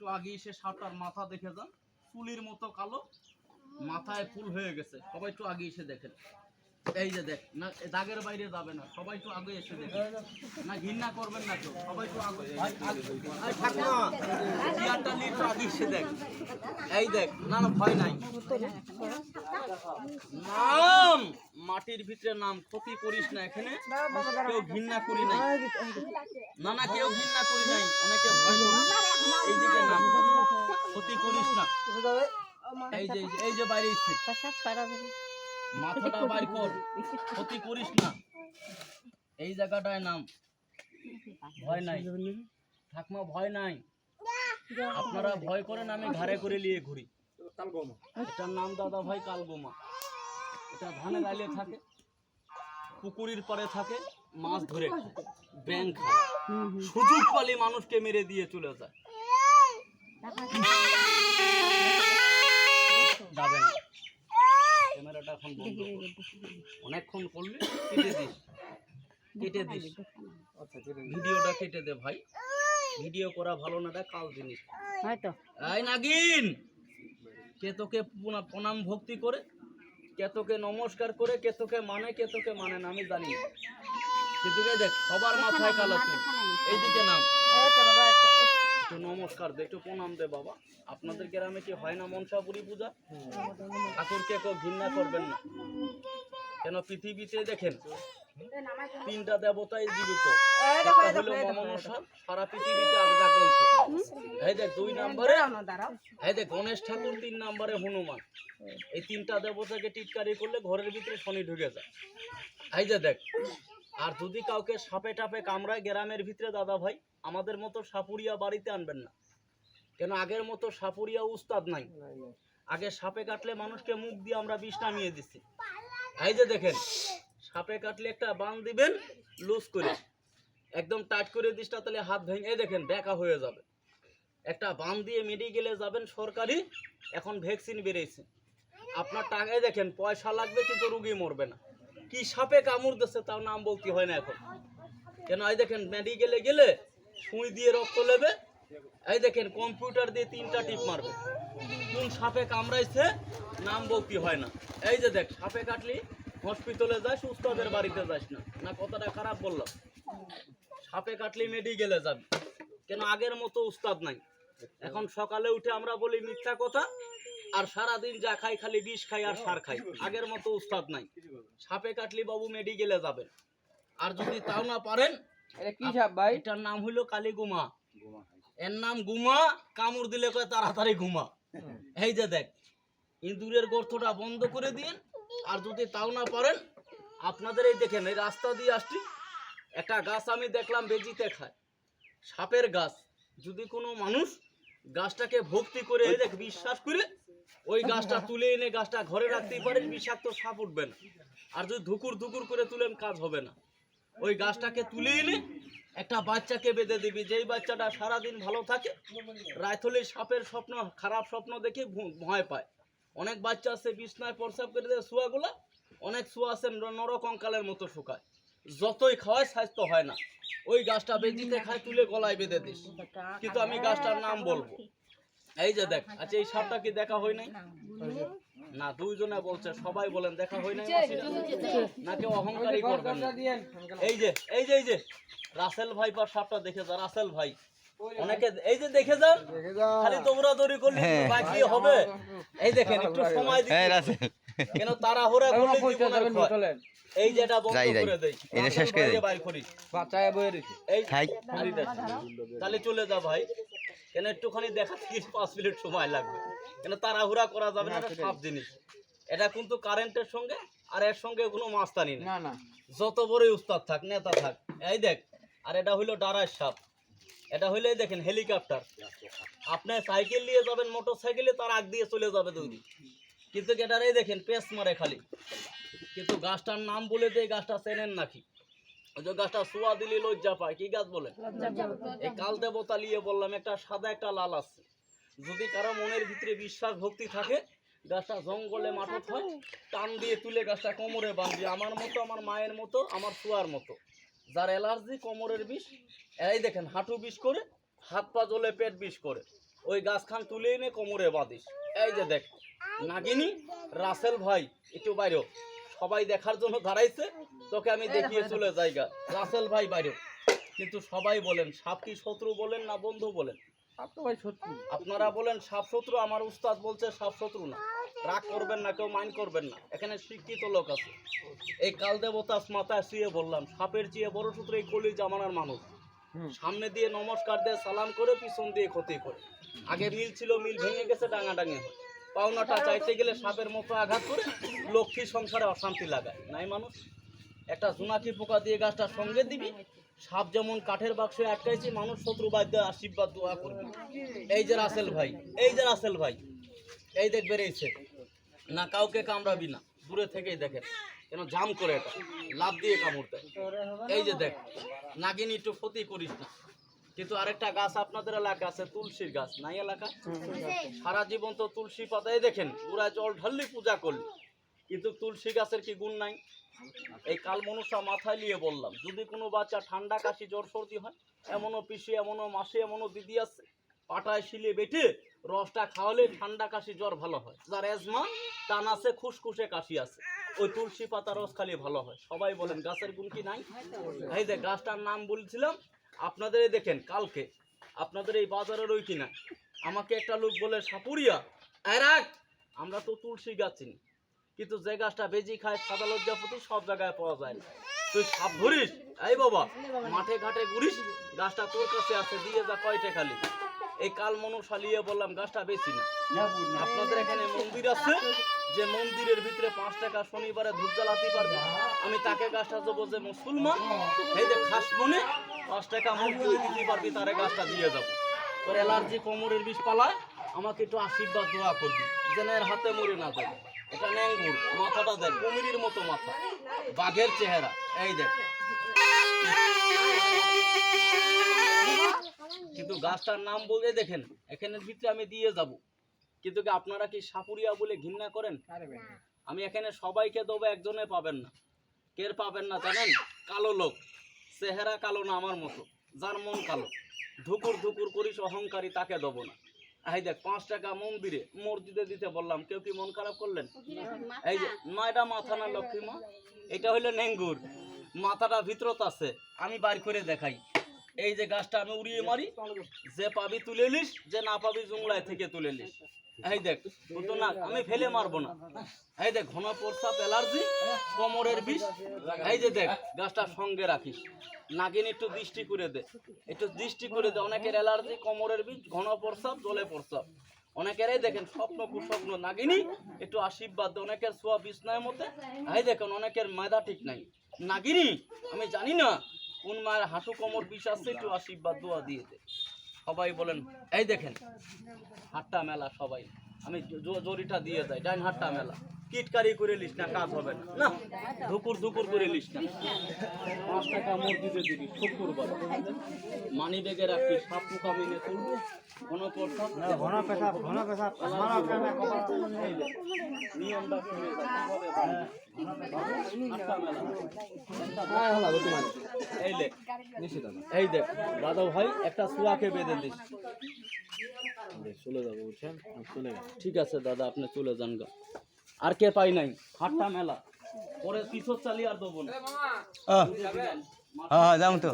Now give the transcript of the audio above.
একটু আগে এসে সাপটার মাথা দেখে যান। ফুলির মতো কালো, মাথায় ফুল হয়ে গেছে। সবাই একটু আগে এসে দেখেন। এই যে দেখ, না দাগের বাইরে যাবে না, সবাই একটু আগে এসে দেখেন না, ঘৃণা করবেন না কেউ, সবাই একটু আগে আগে- এসে দেখ। এই দেখ, না না, ভয় নাই। নাম, মাটির ভিতরে নাম, ক্ষতি করিস না এখানে। কেউ ঘৃণা করি নাই। না না, কেউ ঘৃণা করি নাই, অনেকে ভয় করে। এই দিকে নাম, ক্ষতি করিস না। এই যে, এই যে- এই যে বাইরে ইচ্ছে মাথাটা বাইর কর। ক্ষতি করিস না। এই জায়গাটায় নাম। ভয় নাই। ঠাকমা ভয় নাই। আপনারা ভয় করেন আমি ঘাড়ে করে নিয়ে ঘুরি। এটার নাম দাদা ভাই কালগোমা। এটা ধানের আলে থাকে পুকুরির পরে থাকে মাছ ধরে খায় ব্যাং খায়। সুযোগ পালি মানুষকে মেরে দিয়ে চলে যায়। যাবে না। ক্যামেরাটা এখন বন্ধ কর। অনেকক্ষণ করলে কেটে দিস। কেটে দিস। ভিডিওটা কেটে দে ভাই। ভিডিও করা ভালো না এটা কাল জিনিস। হয়তো। এই নাগিন! কে তোকে প্রণাম ভক্তি করে কে তোকে নমস্কার করে কে তোকে মানে কে তোকে মানে না আমি জানি। কিন্তু দেখ সবার মাথায় কালো চুল এইদিকে নাম। নমস্কার দে একটু প্রণাম দে বাবা। আপনাদের গ্রামে কি হয় না মনসাপুরি পূজা? ঠাকুরকে কেউ ঘৃণা করবেন না। কেন পৃথিবীতে দেখেন তিনটা দেবতাই জীবিত। সারা পৃথিবীতে জাগ্রত এই দেখ দুই নম্বরে এই দেখ গণেশ ঠাকুর তিন নম্বরে হনুমান। এই তিনটা দেবতাকে টিটকারি করলে ঘরের ভিতরে শনি ঢুকে যায়। এই যে দেখ আর যদি কাউকে সাপে টাপে কামড়ায় গ্রামের ভিতরে, দাদা ভাই, আমাদের মতো সাপুরিয়া বাড়িতে আনবেন না। কেন আগের মতো সাপুরিয়া উস্তাদ নাই। আগে সাপে কাটলে মানুষকে মুখ দিয়ে আমরা বিষ নামিয়ে দিচ্ছি এই যে দেখেন, সাপে কাটলে একটা বান দিবেন, লুজ করে। একদম টাইট করে দিস না, তাহলে হাত ভেঙে দেখেন ব্যাকা হয়ে যাবে। একটা বান দিয়ে মেডিকেলে যাবেন, সরকারি, এখন ভ্যাকসিন বেরিয়েছে। আপনার টাকায় দেখেন, পয়সা লাগবে কিন্তু রুগী মরবে না। কি সাপে কামড় দিচ্ছে তাও নাম বলতে হয় না এখন। কেন, এই দেখেন মেডিকেলে গেলে সুই দিয়ে রক্ত নেবে এই দেখেন কম্পিউটার দিয়ে তিনটা টিপ মারবে। কোন সাপে কামড়াইছে নাম বলতে হয় না। এই যে দেখ, সাপে কাটলি হসপিটালে যাস, উস্তাদের বাড়িতে যাস না। না, কথাটা খারাপ বললাম। সাপে কাটলি মেডিকেলে যাবি। কেন, আগের মতো উস্তাদ নাই। এখন সকালে উঠে আমরা বলি মিথ্যা কথা আর সারাদিন যা খাই খালি বিষ খাই আর সার খাই। আগের মতো উস্তাদ নাই। সাপে কাটলি বাবু মেডিকেলে যাবেন। আর যদি তাও না পারেন এটা কি সাপ ভাই? এটার নাম হইল কালী গুমা। এর নাম গুমা কামড় দিলে কয় তাড়াতাড়ি ঘুমা এই যে দেখ ইঁদুরের গর্তটা বন্ধ করে দিন আর যদি তাও না পারেন আপনাদের এই দেখেন এই রাস্তা দিয়ে আসছি একটা গাছ আমি দেখলাম বেজিতে খায়। সাপের গাছ। যদি কোনো মানুষ গাছটাকে ভক্তি করে দেখ, বিশ্বাস করে ওই গাছটা তুলে এনে গাছটা ঘরে রাখতেই পারেন, বিষাক্ত সাপ উঠবে না। আর যদি ধুকুর ধুকুর করে তুলেন, কাজ হবে না। ওই গাছটাকে তুলে এনে একটা বাচ্চাকে বেঁধে দিবি। যেই বাচ্চাটা সারাদিন ভালো থাকে, রাত হলে সাপের স্বপ্ন, খারাপ স্বপ্ন দেখে ভয় পায়। অনেক বাচ্চা আছে, বিছনায় প্রসাব করে দেয় শুয়াগুলা, অনেক শুয়া আছে, নরকঙ্কালের মতো শুকায়। যতই খাওয়ায়, স্বাস্থ্য হয় না। ওই গাছটা বেজিতে খায় তুলে গলায় বেঁধে দিস। কিন্তু আমি গাছটার নাম বলব। এই যে দেখ আচ্ছা এই সাপটা কি দেখা হয় নাই? না দুইজনে বলছে সবাই বলেন দেখা হয় নাই না কেউ অহংকারী করবেন না। এই যে এই যে এই যে রাসেল ভাই পার সাপটা দেখে যা রাসেল ভাই। অনেকে এই যে দেখে যান খালি দৌড়াদৌড়ি করলে বাকি হবে? এই দেখেন একটু সময় দিতে হবে। কেন তাড়াহুড়া করলে জীবনের ক্ষয়। এই যেটা বন্ধ যাই, যাই। করে দেই। এটা শেষ করে দেই। বাচ্চায় বয়ে রয়েছে এই থাই। তাহলে চলে যা ভাই। কেন একটুখানি দেখা থেকে পাঁচ মিনিট সময় লাগবে। কেন তাড়াহুড়া করা যাবে না এটা সাপ জিনিস। এটা কিন্তু কারেন্টের সঙ্গে আর এর সঙ্গে কোনো মাস্তানি না না। যত বড়ই উস্তাদ থাক নেতা থাক এই দেখ আর এটা হইল ডারার সাপ। এটা হইলে দেখেন হেলিকপ্টার। আপনি সাইকেল নিয়ে যাবেন মোটর সাইকেলে তার আগ দিয়ে চলে যাবে দুই কিন্তু এটার এই দেখেন পেস মারে খালি। কিন্তু গাছটার নাম বলে দিয়ে গাছটা চেনেন নাকি? যে গাছটা সোয়া দিলে লজ্জা পায় কি গাছ বলে? এই কাল দেবতা নিয়ে বললাম একটা সাদা একটা লাল আছে। যদি কারও মনের ভিতরে বিশ্বাস ভক্তি থাকে গাছটা জঙ্গলে মাঠত হয় টান দিয়ে তুলে গাছটা কোমরে বাঁধবি। আমার মতো আমার মায়ের মতো আমার শুয়ার মতো। যার অ্যালার্জি কোমরের বিষ এই দেখেন হাঁটু বিষ করে হাত পা জ্বলে পেট বিষ করে। ওই গাছ খান তুলে এনে কোমরে বাঁধিস। এই যে দেখ। নাগিনী রাসেল ভাই একটু বাইরেও সবাই দেখার জন্য দাঁড়াইছে তোকে আমি দেখিয়ে চলে যাইগা রাসেল ভাই বাইরেও কিন্তু সবাই বলেন সাপ কি শত্রু বলেন না বন্ধু বলেন? ভাই আপনারা বলেন সাপ শত্রু আমার উস্তাদ বলছে সাপ শত্রু না। রাগ করবেন না কেউ মাইন্ড করবেন না। এখানে শিক্ষিত লোক আছে। এই কাল দেবতা মাথায় শুয়ে বললাম সাপের চেয়ে বড় সূত্র এই কলি জামানার মানুষ। সামনে দিয়ে নমস্কার দিয়ে সালাম করে পিছন দিয়ে ক্ষতি করে। আগে মিল ছিল মিল ভেঙে গেছে ডাঙা ডাঙে হয়। পাওনাটা চাইতে গেলে সাপের মতো আঘাত করে লক্ষ্মী সংসারে অশান্তি লাগায়। নাই মানুষ? একটা জোনাকি পোকা দিয়ে গাছটা সঙ্গে দিবি, সাপ যেমন কাঠের বাক্সে আটকাইছে, মানুষ শত্রু বাদ্য আশীর্বাদ, দোয়া করবে। এই যে রাসেল ভাই, এই যে রাসেল ভাই, এই দেখ বেরিয়েছে না কাউকে কামড়াবি না, দূরে থেকেই দেখেন কেন জাম করে এটা লাভ দিয়ে কামড় দেয়। এই যে দেখ, নাগিনী, একটু ক্ষতি করিস না। কিন্তু আরেকটা গাছ আপনাদের এলাকা আছে, তুলসীর গাছ। নাই এলাকা? সারা জীবন তো তুলসী পাতায় দেখেন, পুরা জল ঢাললি পূজা করলি। কিন্তু তুলসী গাছের কি গুণ নাই? এই কাল মনুষা মাথায় নিয়ে বললাম, যদি কোনো বাচ্চা ঠান্ডা কাশি, জ্বর, সর্দি হয়, এমনও পিসি, এমনও মাসে, এমনও দিদি আছে, পাটায় শিলে বেটে রসটা খাওয়ালে ঠান্ডা কাশি, জ্বর ভালো হয়। যার এজমা টান আছে খুসখুসে কাশি আছে। ওই তুলসী পাতা রস খালি ভালো হয়। সবাই বলেন, গাছের গুণ কি নাই? এই যে গাছটার নাম বলছিলাম আপনাদের দেখেন কালকে আপনাদের এই বাজারের ওই কিনা। আমাকে একটা লোক বলে, সাপুরিয়া এরাক আমরা তো তুলসী গাছ চিনি, কিন্তু যে গাছটা বেজি খায়, সাদা লজ্জা লজ্জাপতি সব জায়গায় পাওয়া যায় না। তুই সাপ ধরিস? এই বাবা, মাঠে ঘাটে ঘুরিস? গাছটা তোর কাছে আছে, দিয়ে যা কয়টে খালি। এই কাল মনসা নিয়ে বললাম, গাছটা বেশি না। আপনাদের এখানে মন্দির আছে? যে মন্দিরের ভিতরে পাঁচ টাকা শনিবারে ধূপ জ্বালাতে পারবে। আমি তাকে গাছটা দেবো যে মুসলমান। এই যে খাস মনে পাঁচ টাকা মন্দিরে দিতে পারবি তারে গাছটা দিয়ে যাব তোর অ্যালার্জি কোমরের বিষ পালায় আমাকে একটু আশীর্বাদ দোয়া করবি যেন এর হাতে মরে না যায়। এটা ন্যাঙ্গুর মাথাটা দেখ কুমিরির মতো মাথা বাঘের চেহারা। এই দেখ। কিন্তু গাছটার নাম বলতে দেখেন এখানের ভিতরে আমি দিয়ে যাব। কিন্তু কি আপনারা কি সাপুরিয়া বলে ঘৃণা করেন? আমি এখানে সবাইকে দেবো একজনে পাবেন না। কের পাবেন না জানেন? কালো লোক। চেহারা কালো না আমার মতো, যার মন কালো। ধুকুর ধুকুর করিস, অহংকারী তাকে দেবো না। এই দেখ, পাঁচ টাকা মন্দিরে মসজিদে দিতে বললাম, কেউ কি মন খারাপ করলেন? এই যে মা এটা মাথা না লক্ষ্মী মা? এটা হইল নেঙ্গুর। মাথাটা ভিতরত আছে, আমি বার করে দেখাই। এই যে গাছটা আমি উড়িয়ে মারি, যে পাবি তুলে নিস, যে না পাবি জুংলায় থেকে তুলে নিস। এই দেখ তো না আমি ফেলে মারবো না। এই দেখ ঘন প্রস্রাব অ্যালার্জি, কোমরের বিষ। এই যে দেখ, গাছটা সঙ্গে রাখিস। নাগিন, একটু দৃষ্টি করে দে। একটু দৃষ্টি করে দে, অনেকের অ্যালার্জি, কোমরের বিষ ঘন প্রস্রাব জলে প্রস্রাব অনেকেরই দেখেন স্বপ্ন কুস্বপ্ন নাগিনি, একটু আশীর্বাদ অনেকের সোয়া বিছনায় মতে এই দেখেন, অনেকের মেধা ঠিক নাই। নাগিনি, আমি জানি না, কোন মায়ের হাঁটু কোমর বিষ আছে, একটু আশীর্বাদ দোয়া দিয়ে দে। সবাই বলেন এই দেখেন হাট্টা মেলা সবাই। আমি জরিটা দিয়ে যাই ডাইন হাট্টা মেলা। কিটকারি করে লিস না কাজ হবে না। না ধুকুর ধুকুর করে লিস না। পাঁচ টাকা মসজিদে দিবি শুক্রবার। মানি ব্যাগে রাখবি সাপ পোকা মেনে তুলবি। ঘন ঘন পেশাব ঘন পেশাব নিয়মটা। এই দেখ এই দেখ দাদা ভাই একটা সুয়াকে বেঁধে দিস। চলে যাব বুঝছেন? চলে ঠিক আছে দাদা আপনি চলে যান গা। আর কে পাই নাই? হাটটা মেলা। পরে পিছর চালি আর দেবো না হ্যাঁ যাও তো।